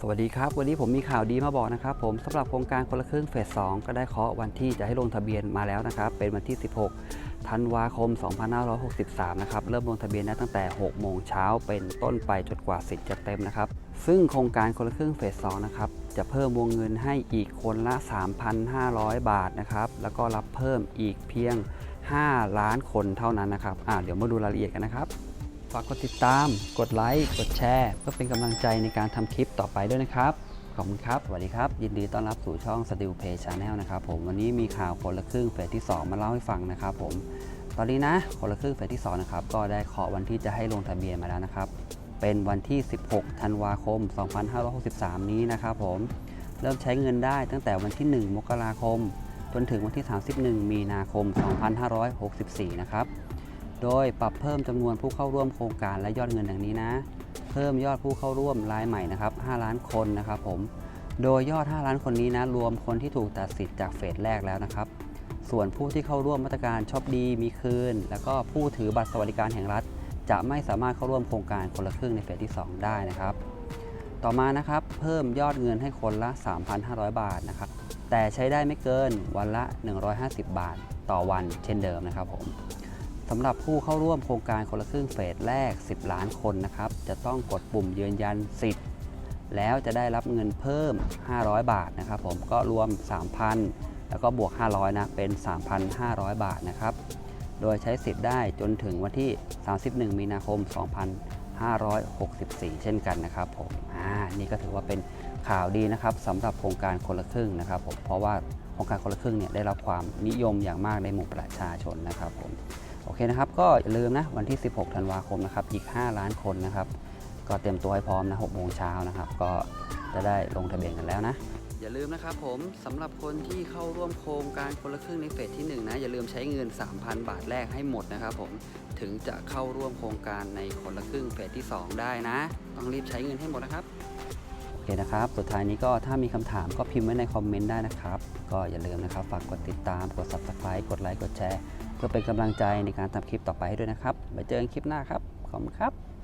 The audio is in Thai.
สวัสดีครับ วันนี้ผมมีข่าวดีมาบอกนะครับผมสำหรับโครงการคนละครึ่งเฟส 2 ก็ได้เคาะวันที่จะให้ลงทะเบียนมาแล้วนะครับ เป็นวันที่ 16 ธันวาคม 2563 นะครับ เริ่มลงทะเบียนได้ตั้งแต่ 6 โมงเช้าเป็นต้นไปจนกว่าสิทธิ์จะเต็มนะครับ ซึ่งโครงการคนละครึ่งเฟส 2 นะครับ จะเพิ่มวงเงินให้อีกคนละ 3,500 บาทนะครับ แล้วก็รับเพิ่มอีกเพียง 5 ล้านคนเท่านั้นนะครับอ่าเดี๋ยวมาดูรายละเอียดกันนะครับากกดติดตาม กดไลค์ กดแชร์ เพื่อเป็นกำลังใจในการทำคลิปต่อไปด้วยนะครับ ขอบคุณครับ สวัสดีครับ ยินดีต้อนรับสู่ช่อง s t i l Pay Channel นะครับผม วันนี้มีข่าวคนละครึ่งเฟสที่ 2 มาเล่าให้ฟังนะครับผม ตอนนี้นะ คนละครึ่งเฟสที่ 2 นะครับ ก็ได้เคาะวันที่จะให้ลงทะเบียนมาแล้วนะครับ เป็นวันที่ 16 ธันวาคม 2563 นี้นะครับผม เริ่มใช้เงินได้ตั้งแต่วันที่ 1 มกราคม จนถึงวันที่ 31 มีนาคม 2564 นะครับ โดยปรับเพิ่มจำนวนผู้เข้าร่วมโครงการและยอดเงินดังนี้นะ เพิ่มยอดผู้เข้าร่วมรายใหม่นะครับ 5 ล้านคนนะครับผม โดยยอด 5 ล้านคนนี้นะ รวมคนที่ถูกตัดสิทธิ์จากเฟสแรกแล้วนะครับ ส่วนผู้ที่เข้าร่วมมาตรการช็อปดีมีคืน แล้วก็ผู้ถือบัตรสวัสดิการแห่งรัฐ จะไม่สามารถเข้าร่วมโครงการคนละครึ่งในเฟสที่ 2 ได้นะครับ ต่อมานะครับ เพิ่มยอดเงินให้คนละ 3,500 บาทนะครับ แต่ใช้ได้ไม่เกินวันละ 150 บาท ต่อวันเช่นเดิมนะครับผม สำหรับผู้เข้าร่วมโครงการคนละครึ่งเฟสแรก 10 ล้านคนนะครับ จะต้องกดปุ่มยืนยันสิทธิ์แล้วจะได้รับเงินเพิ่ม 500 บาทนะครับ ผมก็รวม 3,000 แล้วก็บวก 500 นะเป็น 3,500 บาทนะครับ โดยใช้สิทธิ์ได้จนถึงวันที่ 31 มีนาคม 2564 เช่นกันนะครับผมอ่านี่ก็ถือว่าเป็นข่าวดีนะครับสำหรับโครงการคนละครึ่งนะครับผมเพราะว่าโครงการคนละครึ่งเนี่ยได้รับความนิยมอย่างมากในหมู่ประชาชนนะครับผม โอเคนะครับ ก็อย่าลืมนะวันที่ 16 ธันวาคมนะครับ อีก 5 ล้านคนนะครับ ก็เตรียมตัวให้พร้อมนะ6โมงเช้านะครับ ก็จะได้ลงทะเบียนกันแล้วนะ อย่าลืมนะครับผมสำหรับคนที่เข้าร่วมโครงการคนละครึ่งในเฟสที่ 1 นะ อย่าลืมใช้เงิน 3,000 บาทแรกให้หมดนะครับผมถึงจะเข้าร่วมโครงการในคนละครึ่งเฟสที่ 2 ได้นะ ต้องรีบใช้เงินให้หมดนะครับ เคนะครับ สุดท้ายนี้ก็ถ้ามีคำถามก็พิมพ์ไว้ในคอมเมนต์ได้นะครับ ก็อย่าลืมนะครับ ฝากกดติดตาม กด subscribe กดไลค์ กดแชร์ เพื่อเป็นกำลังใจในการทำคลิปต่อไปให้ด้วยนะครับ ไว้เจอกันคลิปหน้าครับ ขอบคุณครับ